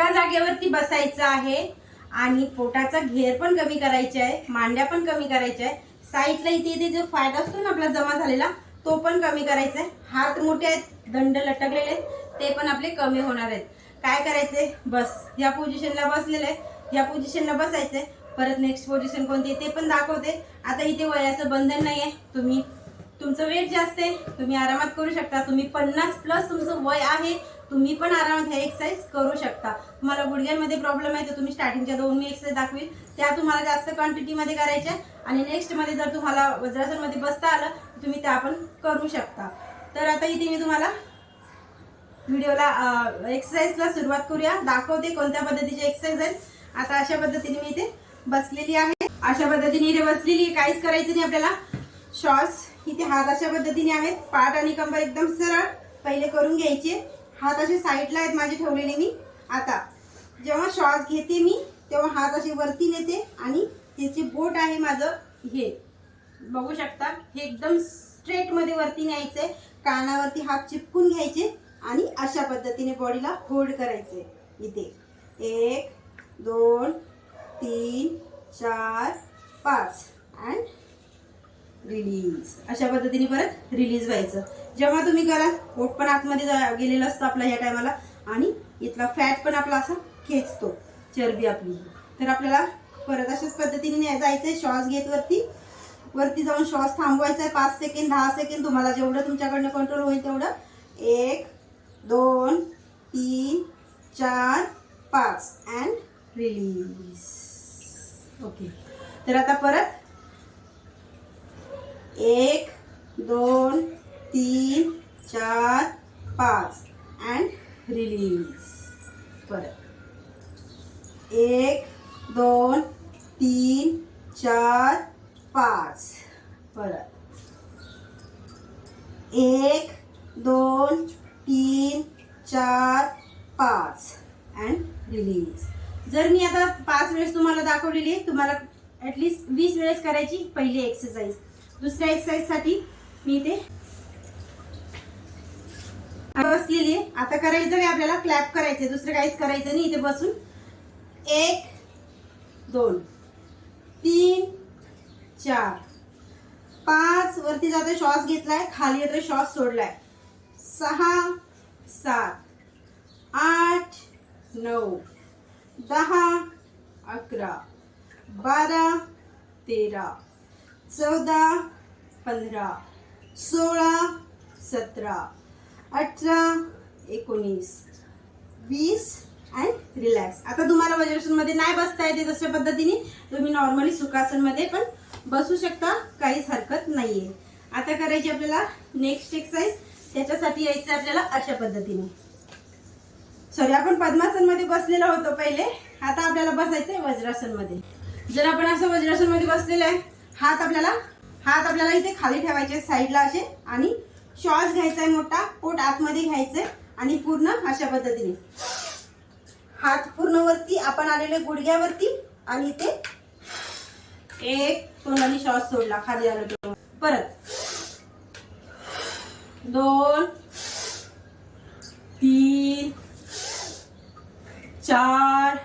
एका जागेवरती बसायचं आहे आणि पोटाचा घेर पण कमी करायचा आहे मांड्या पण कमी करायच्या आहे. साईडला इथे इथे जो फॅट असतो ना आपला जमा झालेला तो पण कमी करायचा आहे. हात मोठे आहेत दंड लटकलेले आहेत ते पण आपले कमी होणार आहेत. काय करायचे बस. या पोझिशनला बसलेलं आहे. या पोझिशनला बसायचंय परत नेक्स्ट पोझिशन कोणती ते पण दाखवते. आता इथे वयाचं बंधन नाही आहे तुम्ही तुमचं वेट जास्त आहे. तुम्ही आरामात करू शकता. तुम्ही पन्नास प्लस तुमचं वय आहे. तुम्ही पण आरामात हे एक्सरसाइज करू शकता. तुम्हाला गुडघ्यांमध्ये प्रॉब्लेम आहे तर तुम्ही स्टार्टिंगच्या दोन मी एक्सरसाइज दाखवील त्या तुम्हाला जास्त क्वांटिटीमध्ये करायच्या आणि नेक्स्टमध्ये जर तुम्हाला वज्रासनमध्ये बसता आलं तर तुम्ही त्या पण करू शकता. तर आता इथे मी तुम्हाला व्हिडिओला एक्सरसाइजला सुरुवात करूया. दाखवते कोणत्या पद्धतीचे एक्सरसाइज आहेत. आता अशा पद्धतीने मी इथे बसलेली आहे. अशा पद्धतीने इथे बसलेली आहे. काहीच करायचं नाही आपल्याला. श्वास इथे हात अशा पद्धतीने आहेत. पाठ आणि कंबर एकदम सरळ. पहिले करून घ्यायचे. हात असे साईडला आहेत माझे ठेवलेले मी. आता जेव्हा श्वास घेते मी तेव्हा हात असे वरती नेते आणि त्याचे बोट आहे माझं हे. बघू शकता हे एकदम स्ट्रेटमध्ये वरती न्यायचे कानावरती हात चिपकून घ्यायचे आणि अशा पद्धतीने बॉडीला होल्ड करायचे. इथे एक दोन तीन चार पाच. अँड रिलीज अशा पद्धतीने परत रिलीज व्हायचं. जेव्हा तुम्ही कराल पोट पण आतमध्ये जा- गेलेलं असतं आपलं ह्या टायमाला आणि इथला फॅट पण आपला असा खेचतो चरबी आपली. तर आपल्याला परत अशाच पद्धतीने जायचंय श्वास घेत वरती. वरती जाऊन श्वास थांबवायचा आहे. पाच सेकंड दहा सेकंड तुम्हाला जेवढं तुमच्याकडनं कंट्रोल होईल तेवढं. एक दोन तीन चार पाच. अँड रिलीज ओके तर आता परत एक दोन तीन चार पाच. अँड रिलीज परत. एक दोन तीन चार पाच. परत. एक दोन तीन चार पाच. अँड रिलीज जर मी आता पाच वेळेस तुम्हाला दाखवलेली आहे तुम्हाला ॲटलिस्ट वीस वेळेस करायची पहिली एक्सरसाइज दुसऱ्या एक्सरसाइजसाठी मी इथे बसलेली आहे. आता करायचं काय आपल्याला क्लॅप करायचं दुसरं काहीच करायचं नाही इथे बसून. एक दोन तीन चार. पाच वरती जातोय श्वास घेतलाय. खाली येतो श्वास सोडलाय. सहा सात आठ नऊ दहा अकरा बारा तेरा. चौदा पंधरा सोळा सतरा अठरा एकोणीस वीस अँड रिलॅक्स आता तुम्हाला वज्रासनमध्ये नाही बसता येते तशा पद्धतीने. तुम्ही नॉर्मली सुखासनमध्ये पण बसू शकता काहीच हरकत नाही आहे आता करायची आपल्याला नेक्स्ट एक्सरसाइज त्याच्यासाठी यायचं आपल्याला अशा पद्धतीने. सॉरी आपण पद्मासनमध्ये बसलेलो होतो पहिले. आता आपल्याला बसायचं आहे वज्रासनमध्ये. जर आपण असं वज्रासनमध्ये बसलेलं आहे हात आपल्याला हात आपल्याला इथे खाली ठेवायचे साईडला असे. आणि श्वास घ्यायचा आहे मोठा पोट आतमध्ये घ्यायचंय आणि पूर्ण अशा पद्धतीने. हात पूर्ण वरती आपण आलेले गुडघ्यावरती आणि इथे एक तोंडाने श्वास सोडला खाली आलो परत. दोन तीन चार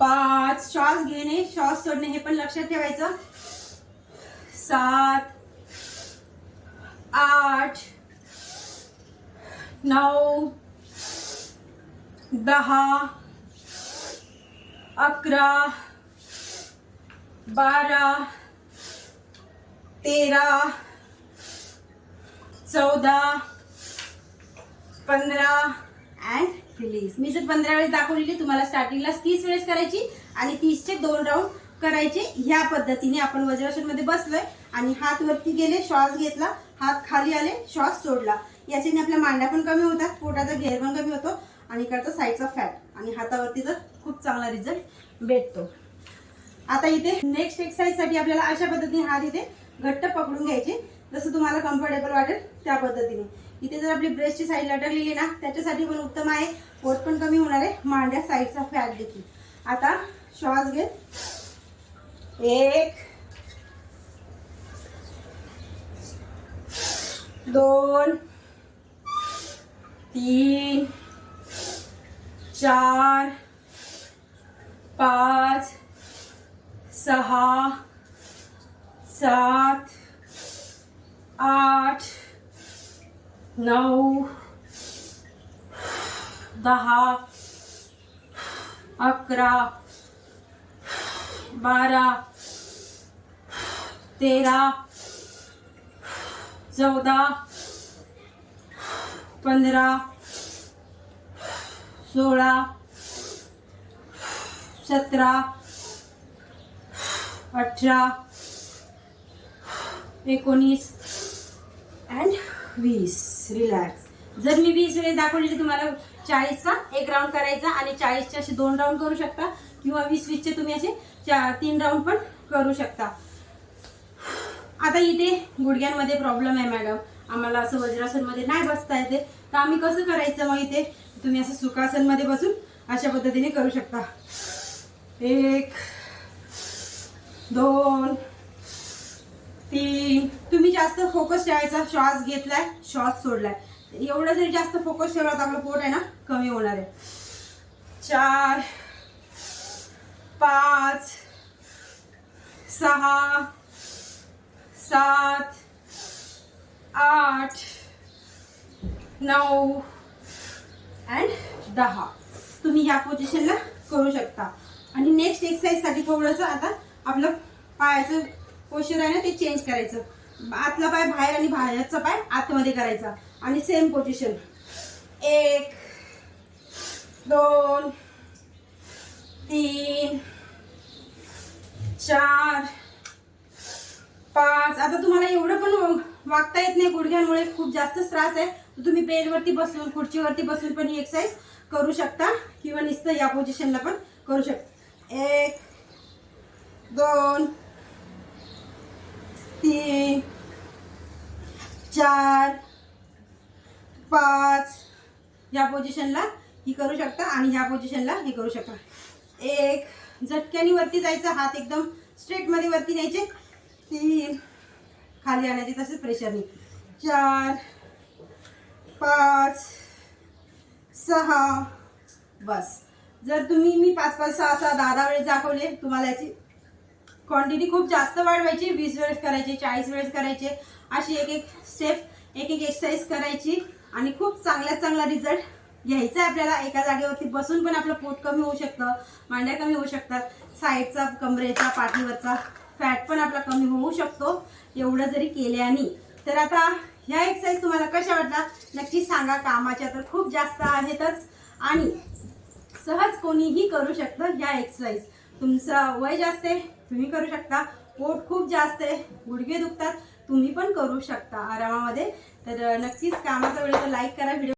पाच श्वास घेणे श्वास सोडणे हे पण लक्षात सात आठ नऊ दहा अकरा बारा तेरा चौदा पंधरा. अँड रिलीज मी जर पंधरा वेळेस दाखवलेली तुम्हाला स्टार्टिंगला तीस वेळेस करायची आणि तीसचे दोन राऊंड करायचे. ह्या पद्धतीने आपण वज्रासनमध्ये बसलोय आणि हात वरती गेले श्वास घेतला हात खाली आले श्वास सोडला. याच्याने आपल्या मांड्या पण कमी होतात पोटाचा घेर पण कमी होतो आणि इकडचा साईडचा फॅट आणि हातावरती तर खूप चांगला रिझल्ट भेटतो. आता इथे नेक्स्ट एक्सरसाइजसाठी आपल्याला अशा पद्धतीने हात इथे घट्ट पकडून घ्यायचे. जसं तुम्हाला कम्फर्टेबल वाटेल त्या पद्धतीने. इथे जर आपली ब्रेस्टची साईड लटकलेली ना त्याच्यासाठी पण उत्तम आहे. पोट पण कमी होणार आहे. मांड्या साईडचा फॅट देखील. आता श्वास घेत. एक दोन तीन चार पाच सहा सात आठ नऊ दहा अकरा बारा तेरा चौदा पंधरा सोळा सतरा अठरा एकोणीस अँड वीस. रिलॅक्स जर मी वीस वेळेस दाखवली तर तुम्हाला चाळीसचा एक राऊंड करायचा आणि चाळीसचे असे दोन राऊंड करू शकता किंवा वीस वीसचे तुम्ही असे चा तीन राऊंड पण करू शकता. आता इथे गुडघ्यांमध्ये प्रॉब्लेम आहे मॅडम आम्हाला असं वज्रासनमध्ये नाही बसता येते. तर आम्ही कसं करायचं मग इथे? तुम्ही असं सुखासनमध्ये बसून अशा पद्धतीने करू शकता. एक दोन तीन. तुम्ही जास्त फोकस ठेवायचा. श्वास घेतलाय श्वास सोडलाय. एवढं जरी जास्त फोकस ठेवला तर आपलं पोट आहे ना कमी होणार आहे. चार पाच सहा सात आठ नऊ अँड दहा. तुम्ही ह्या पोझिशनला करू शकता. आणि नेक्स्ट एक्सरसाइजसाठी थोडंसं आता आपलं पायाचं पोश्चर आहे ना ते चेंज करायचं. आतला पाय बाहेर आणि बाहेरचा पाय आतमध्ये करायचा. आणि सेम पोझिशन एक दोन तीन चार पाच. आता तुम्हाला एवढं पण वागता येत नाही गुडघ्यांमुळे. खूप जास्त त्रास आहे. तर तुम्ही बेलवरती बसून खुर्चीवरती बसून पण ही एक्सरसाइज करू शकता. किंवा नुसतं या पोझिशनला पण करू शकता. एक दोन तीन चार पाच. या पोझिशनला ही करू शकता आणि ह्या पोझिशनला हे करू शकता. एक झटक्यानी वरती जायचं. हात एकदम स्ट्रेटमध्ये वरती न्यायचे. तीन खाली आणायचे तसेच प्रेशरने चार पाच सहा बस. जर तुम्ही मी पाच पाच सहा सहा दहा दहा वेळेस दाखवले तुम्हाला याची क्वांटिटी खूप जास्त वाढवायची वीस वेळेस करायची चाळीस वेळेस करायचे अशी एक एक स्टेप एक एक एक्सरसाइज करायची आणि खूप चांगल्यात चांगला रिझल्ट घ्यायचा आहे आपल्याला. एका जागेवरती बसून पण आपलं पोट कमी होऊ शकतं मांड्या कमी होऊ शकतात साईडचा कमरेचा पाठीवरचा. फॅट पण आपला कमी होऊ शकतो एवढं जरी केल्याने. तर आता ह्या एक्सरसाइज तुम्हाला कशा वाटतात? नक्की सांगा. कामाच्या तर खूप जास्त आहेतच. आणि सहज कोणीही करू शकतं या एक्सरसाइज तुमचं वय जास्त आहे तुम्ही करू शकता. पोट खूप जास्त आहे गुडघे दुखतात. तुम्ही पण करू शकता आरामामध्ये. तर नक्कीच कामाचा वेळेला लाईक करा व्हिडिओ